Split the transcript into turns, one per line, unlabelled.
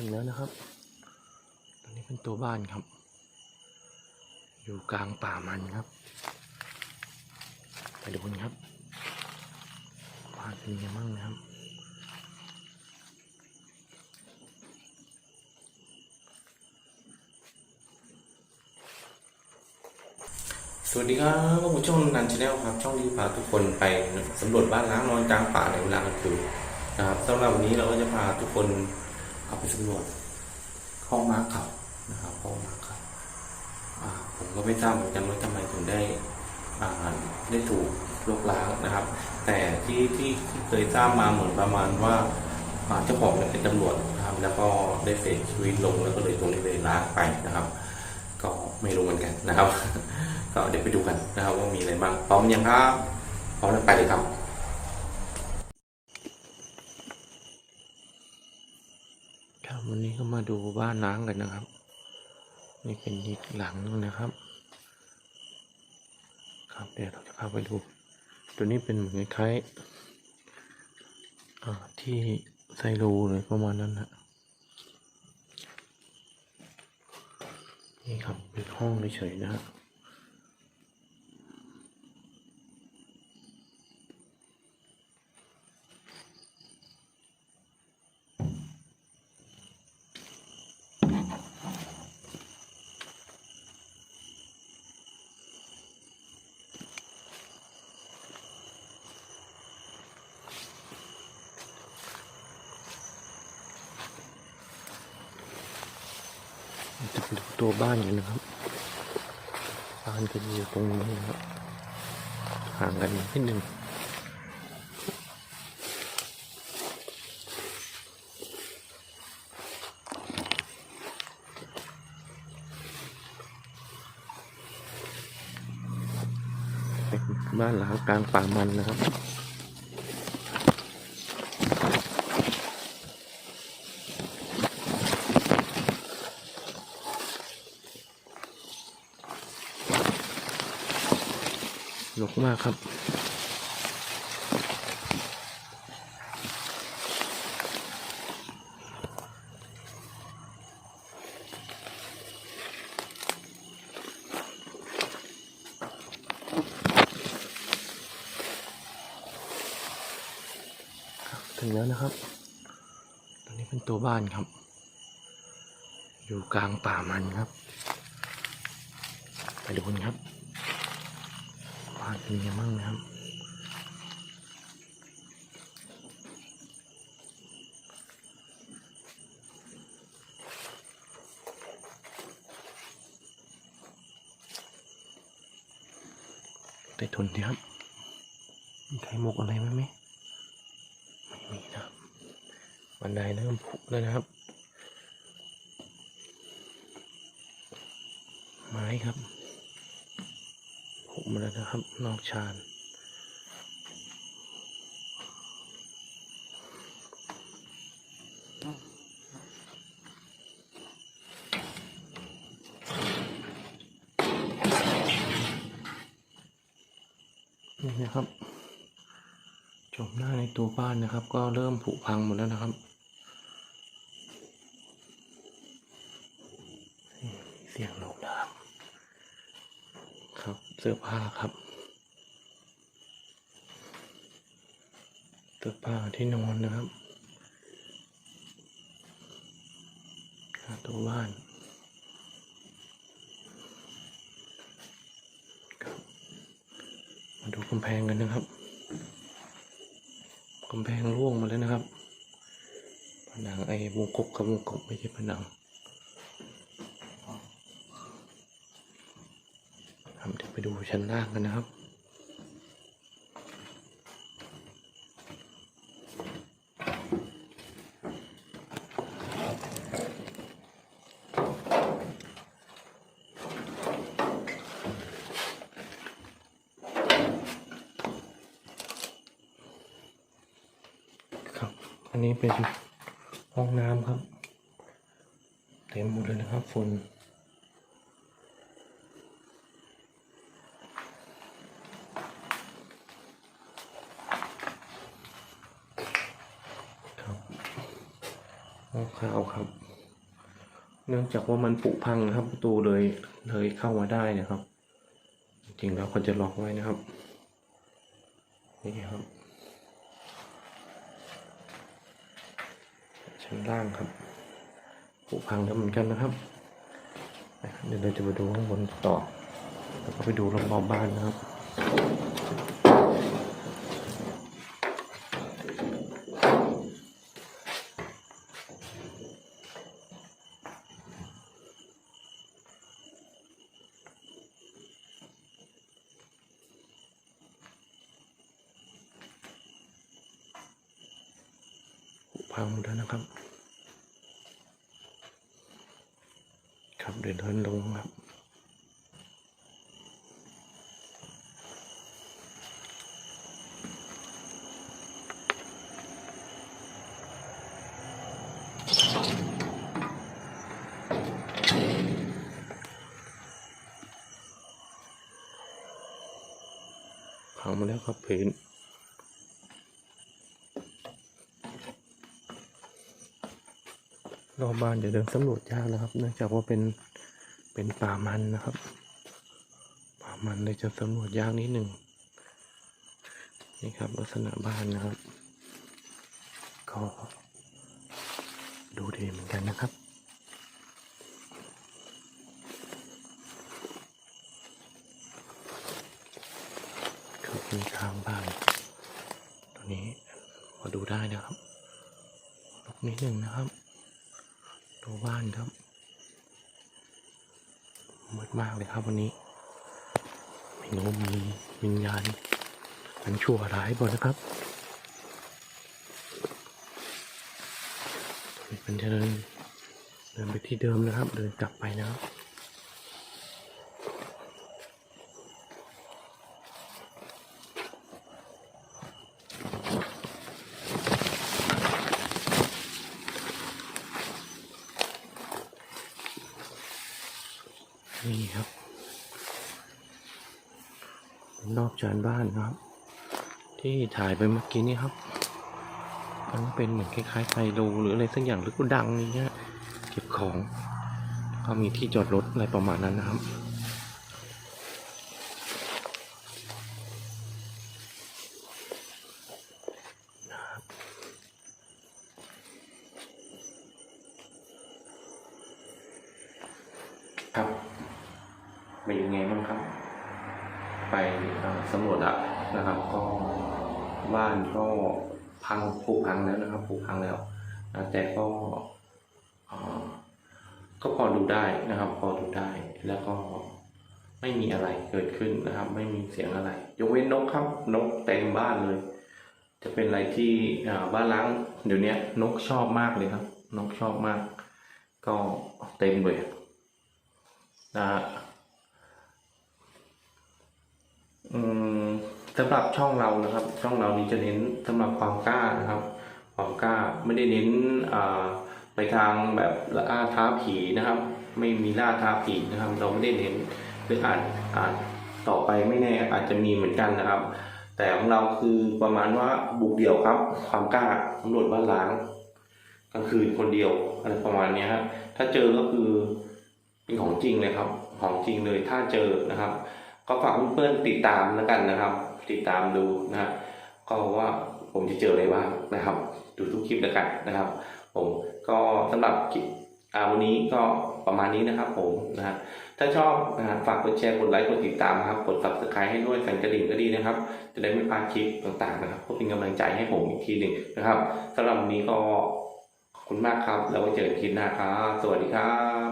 ถึงแล้วนะครับ ตอนนี้เป็นตัวบ้านครับ อยู่กลางป่ามันครับ ไปดูกันครับบ้านเป็นยังไงบ้างนะครับ
สวัสดีครับพวกผมช่องนันชาแนลครับ ช่องที่พาทุกคนไปสำรวจบ้านล้างนอนกลางป่าในเวลากลางคืนนะครับสำหรับวันนี้เราก็จะพาทุกคน เอาไปสำรวจห้องม้าเขานะครับห้องม้าเขาอ่าผมก็ไม่ทราบเหมือนกันว่าทำไมถึงได้ได้ถูกลกล้างนะครับ แต่ที่ที่เคยทราบมาเหมือนประมาณว่าเจ้าของเนี่ยเป็นตำรวจนะครับ แล้วก็ได้เสียชีวิตลงแล้วก็เลยตรงนี้เลยล้างไปนะครับ ก็ไม่รู้เหมือนกันนะครับ ก็เดี๋ยวไปดูกันนะครับว่ามีอะไรบ้างพร้อมยังครับพร้อมแล้วไปเลยครับ
ครับ วันนี้ก็มาดูบ้านล้างกันนะครับ นี่เป็นอีกหลังนึงนะครับ ครับเดี๋ยวเราจะพาไปดู ตัวนี้เป็นเหมือนคล้ายอ่าที่ไซรูเลยประมาณนั้นนะนี่ครับเป็นห้องเฉยๆนะฮะจ ดูตัวบ้านกันนะครับ บ้านก็อยู่ตรงนี้นะครับห่างกันนิดนึงเป็นบ้านหลังกลางป่ามันนะครับ รกมากครับ ถึงแล้วนะครับตอนนี้เป็นตัวบ้านครับ อยู่กลางป่ามันครับ ไปดูกันครับ บ้านเป็นยังบ้างนะครับแต่ทนดีครับมีใครหมกอะไรไหมไมไม่มีนะครับบันไดเริ่มผุแล้วนะครับ ไม้ครับ มมาแล้วนะครับนอกชานนี่นะครับชมหน้าในตัวบ้านนะครับ ก็เริ่มผุพังหมดแล้วนะครับเสียงนกนะครับครับ เสื้อผ้าครับเสื้อผ้าที่นอนนะครับตัวบ้านครับมาดูกำแพงกันนะครับกำแพงร่วงมาแล้วนะครับผนังไอ้วงกบกับวงกบไม่ใช่ผนัง ครับเไปดูชั้นล่างกันนะครับ ครับ อันนี้เป็นห้องน้ำครับ เต็มหมดเลยนะครับฝุ่น ครับห้องข้าวครับ เนื่องจากว่ามันผุพังนะครับ ประตูเลยเลยเข้ามาได้นะครับ จริงๆแล้วเขาจะล็อกไว้นะครับ นี่ครับ ชั้นล่างครับผุพังแล้วเหมือนกันนะครับ เดี๋ยวเราจะไปดูข้างบนต่อ แล้วก็ไปดูรอบๆบ้านนะครับ พังหมดแล้วนะครับ ครับเดินเดินลงครับ พังมาแล้วครับพื้น รอบบ้านเดี๋ยวเดินสำรวจยากนะครับเนื่องจากว่าเป็นเป็นป่ามันนะครับ ป่ามันเลยจะสำรวจยากนิดหนึ่งนี่ครับลักษณะบ้านนะครับ ก็ดูดีเหมือนกันนะครับคือมีทางบ้านตัวนี้มาดูได้นะครับลุกนิดหนึ่งนะครับ ตัวบ้านครับมืดมากเลยครับวันนี้ ไม่รู้มีวิญญาณมันชั่วร้ายบ่นะครับเป็นเดินเดินไปที่เดิมนะครับ เดินกลับไปนะครับ นี่ครับรอบจานบ้านนะครับ ที่ถ่ายไปเมื่อกี้นี่ครับ มันเป็นเหมือนคล้ายๆไซโลหรืออะไรสักอย่างหรือกูดังนี่เงี้ยเก็บของก็มีที่จอดรถอะไรประมาณนั้นนะครับครับ เป็นยังไงบ้างครับ ไปสำรวจแล้วนะครับ ก็บ้านก็พังผุพังแล้วนะครับผุพังแล้วแต่ก็ก็พอดูได้นะครับ พอดูได้แล้วก็ไม่มีอะไรเกิดขึ้นนะครับ ไม่มีเสียงอะไรยกเว้นนกครับนกเต็มบ้านเลย จะเป็นอะไรที่บ้านล้างเดี๋ยวนี้นกชอบมากเลยครับ นกชอบมาก ก็เต็มเลยนะฮะ อืมสำหรับช่องเรานะครับ ช่องเรานี้จะเน้นสำหรับความกล้านะครับ ความกล้าไม่ได้เน้นไปทางแบบล่าท้าผีนะครับ ไม่มีล่าท้าผีนะครับ เราไม่ได้เน้นหรืออาจอาจต่อไปไม่แน่อาจจะมีเหมือนกันนะครับ แต่ของเราคือประมาณว่าบุกเดี่ยวครับ ความกล้าตำรวจบ้านล้างกลางคืนคนเดียวอะไรประมาณนี้ยฮะถ้าเจอก็คือเป็นของจริงเลยครับ ของจริงเลยถ้าเจอนะครับ ก็ฝากเพื่อนๆติดตามแล้วกันนะครับ ติดตามดูนะฮะก็ว่าผมจะเจออะไรบ้างนะครับ ดูทุกคลิปแล้วกันนะครับ ผมก็สำหรับคลิปอ่าวันนี้ก็ประมาณนี้นะครับ ผมนะฮะถ้าชอบนะฮะฝากกดแชร์กดไลค์กดติดตามครับกด subscribe ให้ด้วยสั่นกระดิ่งก็ดีนะครับ จะได้ไม่พลาดคลิปต่างๆนะครับเพื่อเป็นกำลังใจให้ผมอีกทีหนึ่งนะครับสำหรับวันนี้ก็ขอบคุณมากครับ แล้วไว้เจอกันคลิปหน้าครับ สวัสดีครับ